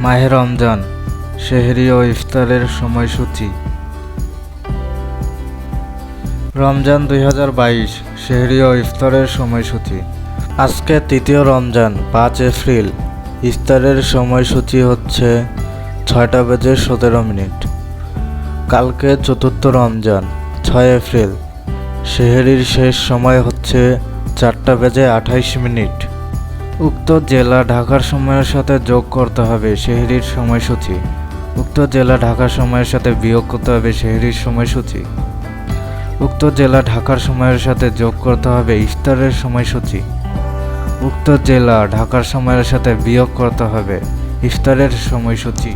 মাহে রমজান, সেহরি ও ইফতারের সময়সূচি। রমজান দুই হাজার বাইশ, সেহরি ও ইফতারের সময়সূচি। আজকে তৃতীয় রমজান, পাঁচ এপ্রিল। ইফতারের সময়সূচি হচ্ছে ছয়টা বেজে সতেরো মিনিট। কালকে চতুর্থ রমজান, ছয় এপ্রিল। সেহরির শেষ সময় হচ্ছে চারটা বেজে আঠাইশ মিনিট। উক্ত জেলা ঢাকার সময়ের সাথে যোগ করতে হবে শেহরির সময়সূচি। উক্ত জেলা ঢাকার সময়ের সাথে বিয়োগ করতে হবে শেহরির সময়সূচি। উক্ত জেলা ঢাকার সময়ের সাথে যোগ করতে হবে, ইফতারের সময়সূচি। উক্ত জেলা ঢাকার সময়ের সাথে বিয়োগ করতে হবে, ইফতারের সময়সূচি।